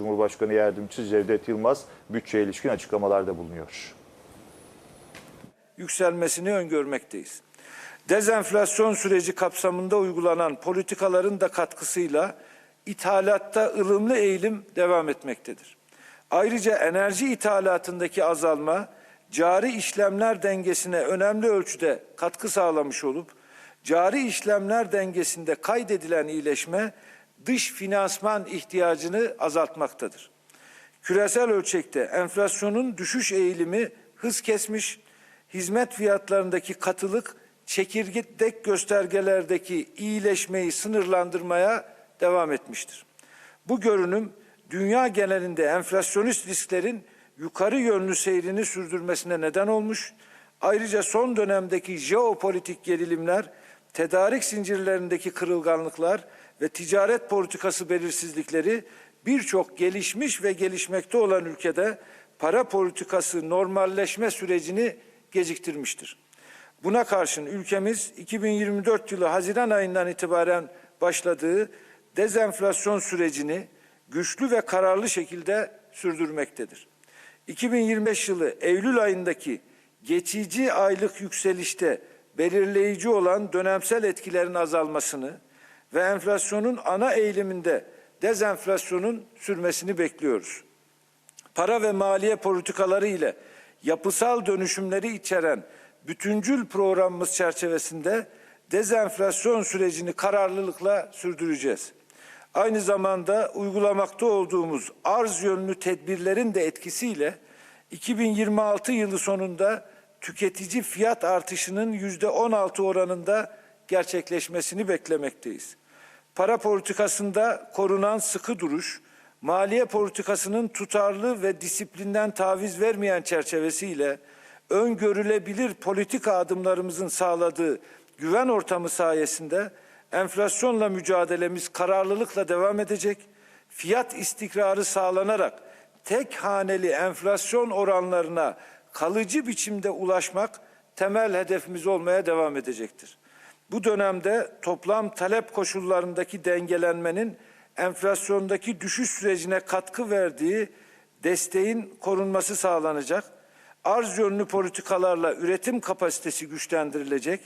Cumhurbaşkanı Yardımcısı Cevdet Yılmaz bütçeye ilişkin açıklamalarda bulunuyor. yükselmesini öngörmekteyiz. Dezenflasyon süreci kapsamında uygulanan politikaların da katkısıyla ithalatta ılımlı eğilim devam etmektedir. Ayrıca enerji ithalatındaki azalma cari işlemler dengesine önemli ölçüde katkı sağlamış olup cari işlemler dengesinde kaydedilen iyileşme dış finansman ihtiyacını azaltmaktadır. Küresel ölçekte enflasyonun düşüş eğilimi hız kesmiş, hizmet fiyatlarındaki katılık çekirdek göstergelerdeki iyileşmeyi sınırlandırmaya devam etmiştir. Bu görünüm dünya genelinde enflasyonist risklerin yukarı yönlü seyrini sürdürmesine neden olmuş. Ayrıca son dönemdeki jeopolitik gerilimler, tedarik zincirlerindeki kırılganlıklar ve ticaret politikası belirsizlikleri birçok gelişmiş ve gelişmekte olan ülkede para politikası normalleşme sürecini geciktirmiştir. Buna karşın ülkemiz 2024 yılı Haziran ayından itibaren başladığı dezenflasyon sürecini güçlü ve kararlı şekilde sürdürmektedir. 2025 yılı Eylül ayındaki geçici aylık yükselişte belirleyici olan dönemsel etkilerin azalmasını ve enflasyonun ana eğiliminde dezenflasyonun sürmesini bekliyoruz. Para ve maliye politikaları ile yapısal dönüşümleri içeren bütüncül programımız çerçevesinde dezenflasyon sürecini kararlılıkla sürdüreceğiz. Aynı zamanda uygulamakta olduğumuz arz yönlü tedbirlerin de etkisiyle 2026 yılı sonunda tüketici fiyat artışının yüzde 16 oranında gerçekleşmesini beklemekteyiz. Para politikasında korunan sıkı duruş, maliye politikasının tutarlı ve disiplinden taviz vermeyen çerçevesiyle öngörülebilir politika adımlarımızın sağladığı güven ortamı sayesinde enflasyonla mücadelemiz kararlılıkla devam edecek. Fiyat istikrarı sağlanarak tek haneli enflasyon oranlarına kalıcı biçimde ulaşmak temel hedefimiz olmaya devam edecektir. Bu dönemde toplam talep koşullarındaki dengelenmenin enflasyondaki düşüş sürecine katkı verdiği desteğin korunması sağlanacak. Arz yönlü politikalarla üretim kapasitesi güçlendirilecek.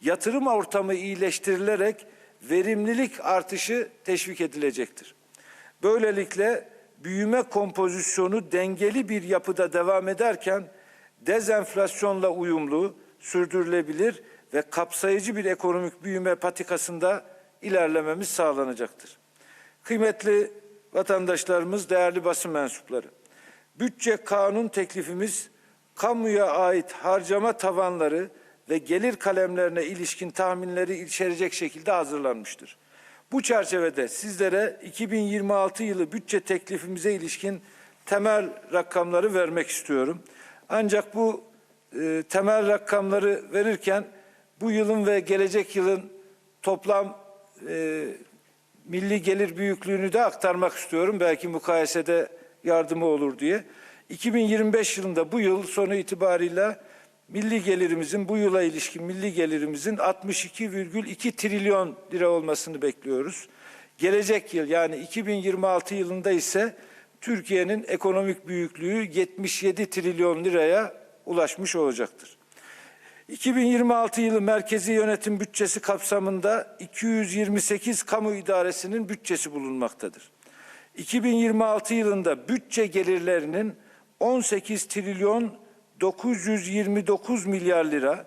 Yatırım ortamı iyileştirilerek verimlilik artışı teşvik edilecektir. Böylelikle büyüme kompozisyonu dengeli bir yapıda devam ederken dezenflasyonla uyumlu, sürdürülebilir ve kapsayıcı bir ekonomik büyüme patikasında ilerlememiz sağlanacaktır. Kıymetli vatandaşlarımız, değerli basın mensupları, bütçe kanun teklifimiz kamuya ait harcama tavanları ve gelir kalemlerine ilişkin tahminleri içerecek şekilde hazırlanmıştır. Bu çerçevede sizlere 2026 yılı bütçe teklifimize ilişkin temel rakamları vermek istiyorum. Ancak bu e, temel rakamları verirken bu yılın ve gelecek yılın toplam e, milli gelir büyüklüğünü de aktarmak istiyorum. Belki mukayesede yardımı olur diye. 2025 yılında bu yıl sonu itibarıyla milli gelirimizin bu yıla ilişkin milli gelirimizin 62,2 trilyon lira olmasını bekliyoruz. Gelecek yıl yani 2026 yılında ise Türkiye'nin ekonomik büyüklüğü 77 trilyon liraya ulaşmış olacaktır. 2026 yılı merkezi yönetim bütçesi kapsamında 228 kamu idaresinin bütçesi bulunmaktadır. 2026 yılında bütçe gelirlerinin 18 trilyon 929 milyar lira,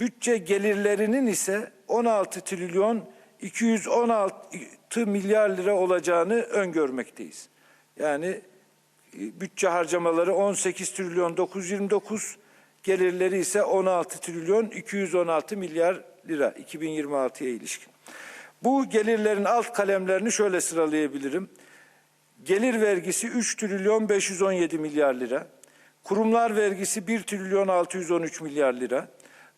bütçe gelirlerinin ise 16 trilyon 216 milyar lira olacağını öngörmekteyiz. Yani bütçe harcamaları 18 trilyon 929, gelirleri ise 16 trilyon 216 milyar lira 2026'ya ilişkin. Bu gelirlerin alt kalemlerini şöyle sıralayabilirim. Gelir vergisi 3 trilyon 517 milyar lira. Kurumlar vergisi 1 trilyon 613 milyar lira.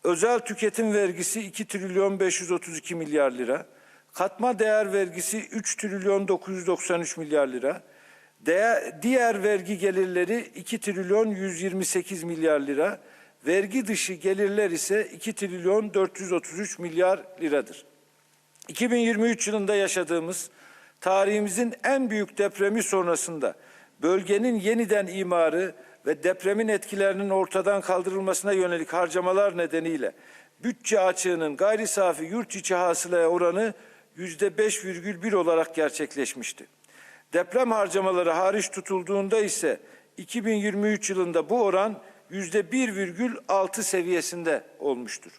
Özel tüketim vergisi 2 trilyon 532 milyar lira. Katma değer vergisi 3 trilyon 993 milyar lira. Değer, diğer vergi gelirleri 2 trilyon 128 milyar lira. Vergi dışı gelirler ise 2 trilyon 433 milyar liradır. 2023 yılında yaşadığımız tarihimizin en büyük depremi sonrasında bölgenin yeniden imarı ve depremin etkilerinin ortadan kaldırılmasına yönelik harcamalar nedeniyle bütçe açığının gayri safi yurt içi hasılaya oranı yüzde 5,1 olarak gerçekleşmişti. Deprem harcamaları hariç tutulduğunda ise 2023 yılında bu oran yüzde 1,6 seviyesinde olmuştur.